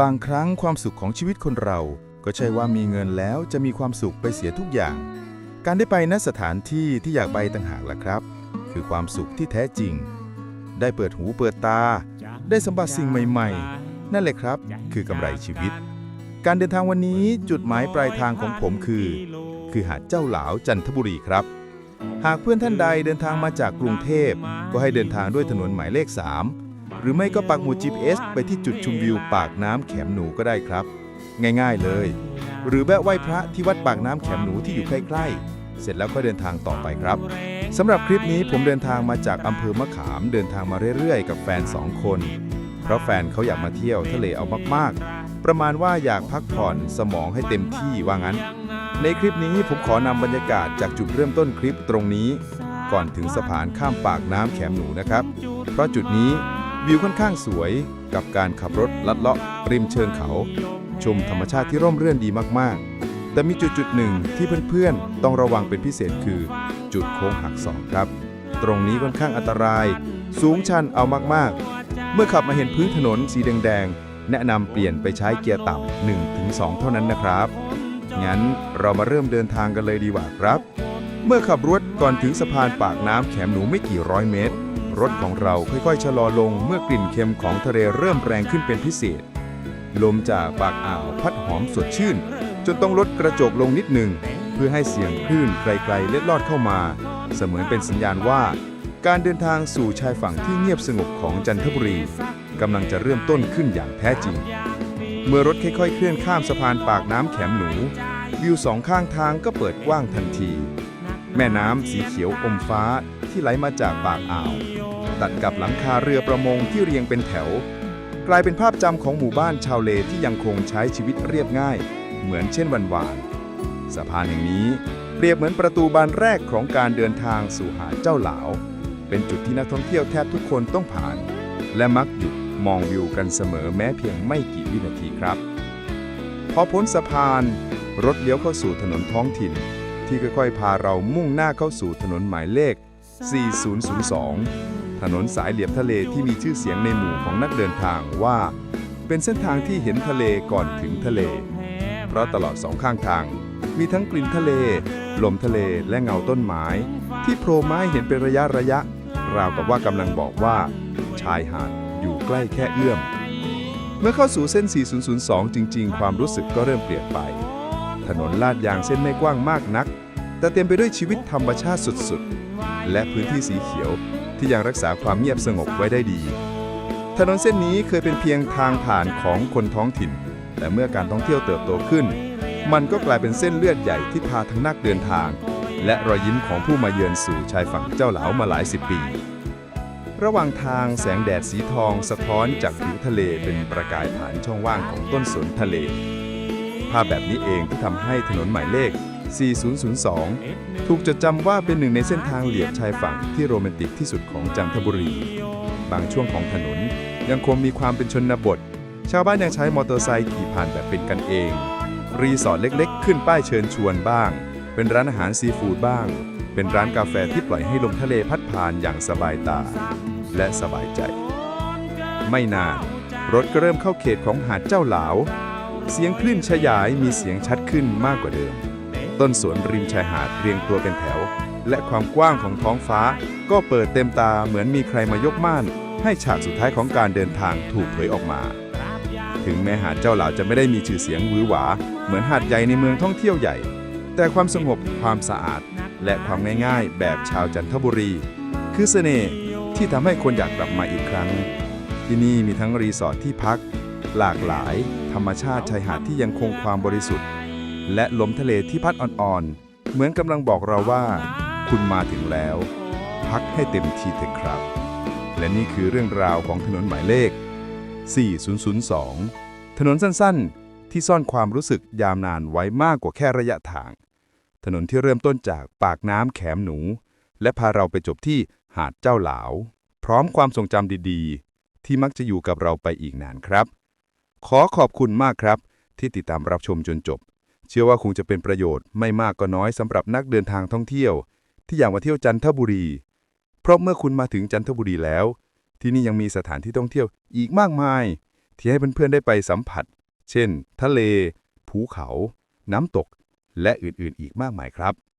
บางครั้งความสุขของชีวิตคนเรา ก็ใช่ว่ามีเงินแล้วจะมีความสุขไปเสียทุกอย่าง การได้ไปณสถานที่ที่อยากไปต่างหากล่ะครับ คือความสุขที่แท้จริง ได้เปิดหูเปิดตา ได้สัมผัสสิ่งใหม่ ๆ นั่นแหละครับ คือกำไรชีวิต การเดินทางวันนี้จุดหมายปลายทางของผมคือ คือหาดเจ้าหลาวจันทบุรีครับ หากเพื่อนท่านใดเดินทางมาจากกรุงเทพ ก็ให้เดินทางด้วยถนนหมายเลข 3 หรือไม่ก็ปักหมุด GPS ไปที่จุดชมวิวปากน้ำแขมหนูก็ได้ครับ ง่ายๆเลย หรือแวะไหว้พระที่วัดปากน้ำแขมหนูที่อยู่ใกล้ๆ เสร็จแล้วก็เดินทางต่อไปครับสำหรับคลิปนี้ผมเดินทางมาจากอำเภอมะขามเดินทางมาเรื่อยๆ กับแฟนสองคน เพราะแฟนเขาอยากมาเที่ยวทะเลเอามากๆ ประมาณว่าอยากพักผ่อนสมองให้เต็มที่ว่างั้น ในคลิปนี้ผมขอนำบรรยากาศจากจุดเริ่มต้นคลิปตรงนี้ ก่อนถึงสะพานข้ามปากน้ำแขมหนูนะครับ เพราะจุดนี้ วิวค่อนข้างสวยกับการขับรถลัดเลาะริมเชิงเขา ชมธรรมชาติที่ร่มรื่นดีมากๆ แต่มีจุดจุดหนึ่งที่เพื่อนๆ ต้องระวังเป็นพิเศษคือ จุดโค้งหักศอกครับ ตรงนี้ค่อนข้างอันตราย สูงชันเอามากๆ เมื่อขับมาเห็นพื้นถนนสีแดงๆ แนะนำเปลี่ยนไปใช้เกียร์ต่ำ1-2 เท่านั้นนะครับ งั้นเรามาเริ่มเดินทางกันเลยดีกว่าครับ เมื่อขับรถก่อนถึงสะพานปากน้ำแขมหนูไม่กี่ร้อยเมตร รถของเราค่อยๆ ชะลอลงเมื่อกลิ่นเค็มของทะเลเริ่มแรงขึ้นเป็นพิเศษ ลมจากปากอ่าวพัดหอมสดชื่น จนต้องลดกระจกลงนิดหนึ่ง เพื่อให้เสียงคลื่นไกลๆเล็ดลอดเข้ามา เสมือนเป็นสัญญาณว่า การเดินทางสู่ชายฝั่งที่เงียบสงบของจันทบุรีกำลังจะเริ่มต้นขึ้นอย่างแท้จริง เมื่อรถค่อยๆ เคลื่อนข้ามสะพานปากน้ำแขมหนู วิวสองข้างทางก็เปิดกว้างทันที แม่น้ำสีเขียวอมฟ้าที่ไหลมาจากปากอ่าว ตัดกับหลังคาเรือประมงที่เรียงเป็นแถว กลายเป็นภาพจำของหมู่บ้านชาวเลที่ยังคงใช้ชีวิตเรียบง่าย เหมือนเช่นวันวานสะพานแห่งนี้เปรียบเหมือนประตูบานแรกของการเดินทางสู่หาดเจ้าหลาว เป็นจุดที่นักท่องเที่ยวแทบทุกคนต้องผ่าน และมักหยุดมองวิวกันเสมอแม้เพียงไม่กี่วินาทีครับ พอพ้นสะพานรถเลี้ยวเข้าสู่ถนนท้องถิ่น ที่ค่อยๆ พาเรามุ่งหน้าเข้าสู่ถนนหมายเลข 4002 ถนนสายเหลียบทะเลที่มีชื่อเสียงในหมู่ของนักเดินทางว่า เป็นเส้นทางที่เห็นทะเลก่อนถึงทะเล เพราะตลอดสองข้างทาง มีทั้งกลิ่นทะเล ลมทะเลและเงาต้นไม้ ที่โผล่มาให้เห็นเป็นระยะระยะ ราวกับว่ากำลังบอกว่า ชายหาดอยู่ใกล้แค่เอื้อมเมื่อเข้าสู่เส้น 4002 จริง ๆ ความรู้สึกก็เริ่มเปลี่ยนไป ถนนลาดยางเส้นไม่กว้างมากนัก แต่เต็มไปด้วยชีวิตธรรมชาติสุด ๆ และพื้นที่สีเขียวที่ยังรักษาความเงียบสงบไว้ได้ดี ถนนเส้นนี้เคยเป็นเพียงทางผ่านของคนท้องถิ่น แต่เมื่อการท่องเที่ยวเติบโตขึ้น มันก็กลายเป็นเส้นเลือดใหญ่ที่พาทั้งนักเดินทาง และรอยยิ้มของผู้มาเยือนสู่ชายฝั่งเจ้าหลาวมาหลายสิบปี ระหว่างทางแสงแดดสีทองสะท้อนจากผิวทะเลเป็นประกายผ่านช่องว่างของต้นสนทะเล ภาพแบบนี้เองที่ทำให้ถนนหมายเลข 4002 ถูกจดจำว่าเป็นหนึ่งในเส้นทางเหลียบชายฝั่งที่โรแมนติกที่สุดของจันทบุรี บางช่วงของถนนยังคงมีความเป็นชนบท ชาวบ้านยังใช้มอเตอร์ไซค์ขี่ผ่านแบบเป็นกันเอง รีสอร์ทเล็กๆ ขึ้นป้ายเชิญชวนบ้าง เป็นร้านอาหารซีฟู้ดบ้าง เป็นร้านกาแฟที่ปล่อยให้ลมทะเลพัดผ่านอย่างสบายตา และสบายใจ ไม่นานรถก็เริ่มเข้าเขตของหาดเจ้าหลาว เสียงคลื่นขยายมีเสียงชัดขึ้นมากกว่าเดิม ต้นสวนริมชายหาดเรียงตัวเป็นแถว และความกว้างของท้องฟ้า ก็เปิดเต็มตาเหมือนมีใครมายกม่าน ให้ฉากสุดท้ายของการเดินทางถูกเผยออกมา ถึงแม้หาดเจ้าหล่าวจะไม่ได้มีชื่อเสียงหวือหวา เหมือนหาดใหญ่ในเมืองท่องเที่ยวใหญ่ แต่ความสงบความสะอาด และความง่ายๆ แบบชาวจันทบุรี คือเสน่ห์ที่ทำให้คนอยากกลับมาอีกครั้ง ที่นี่มีทั้งรีสอร์ทที่พัก หลากหลาย ธรรมชาติชายหาดที่ยังคงความบริสุทธิ์ และลมทะเลที่พัดอ่อนๆ เหมือนกำลังบอกเราว่า คุณมาถึงแล้ว พักให้เต็มที่เถอะครับ และนี่คือเรื่องราวของถนนหมายเลข 4002 ถนนสั้นๆ ที่ซ่อนความรู้สึกยาวนานไว้มากกว่าแค่ระยะทาง ถนนที่เริ่มต้นจากปากน้ำแขมหนู และพาเราไปจบที่หาดเจ้าหลาว พร้อมความทรงจำดีๆ ที่มักจะอยู่กับเราไปอีกนานครับ ขอขอบคุณมากครับที่ติดตามรับชมจนจบ เชื่อว่าคงจะเป็นประโยชน์ไม่มากก็น้อยสำหรับนักเดินทางท่องเที่ยว ที่อยากมาเที่ยวจันทบุรี เพราะเมื่อคุณมาถึงจันทบุรีแล้ว ที่นี่ยังมีสถานที่ท่องเที่ยวอีกมากมาย ที่ให้เพื่อนๆได้ไปสัมผัส เช่น ทะเล ภูเขา น้ำตก และอื่นๆ อีกมากมายครับ